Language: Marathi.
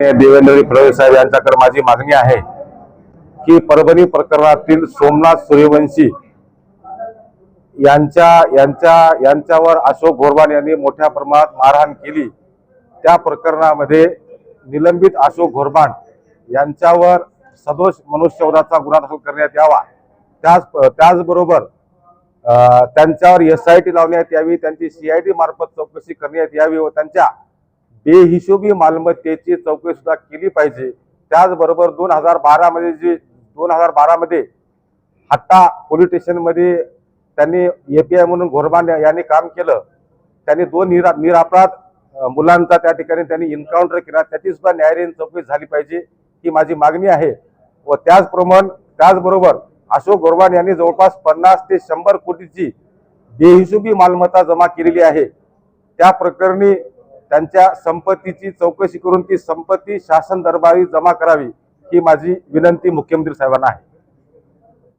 देवेंद्र फडणवीस साहेब यांच्याकडे माझी मागणी आहे की परभणी प्रकरणातील सोमनाथ सूर्यवंशी यांच्या यांच्या यांच्यावर अशोक गोरबान यांनी मोठ्या प्रमाणात मारहाण केली. त्या प्रकरणामध्ये निलंबित अशोक घोरबाण यांच्यावर सदोष मनुष्यवधाचा गुन्हा दाखल करण्यात यावा. त्याच त्याचबरोबर त्यांच्यावर एस आय टी लावण्यात यावी त्यांची सीआयडी मार्फत चौकशी करण्यात यावी व त्यांच्या बेहिशोबी मालमत्तेची चौकशी सुद्धा केली पाहिजे. त्याचबरोबर दोन हजार बारामध्ये जे जी दोन हजार बारामध्ये हट्टा पोलीस स्टेशनमध्ये त्यांनी एपीआय म्हणून घोरबान यांनी काम केलं. त्यांनी दोन निरा निरापराध मुलांचा त्या ठिकाणी त्यांनी एन्काउंटर केला. त्याची सुद्धा न्यायालयीन चौकशी झाली पाहिजे ही माझी मागणी आहे. व त्याचप्रमाणे त्याचबरोबर अशोक गोरवान यांनी जवळपास पन्नास ते शंभर कोटीची बेहिशोबी मालमत्ता जमा केलेली आहे. त्या प्रकरणी त्यांच्या संपत्तीची चौकशी करून ती संपत्ती शासन दरबारी जमा करावी ही माझी विनंती मुख्यमंत्री साहेबांना आहे.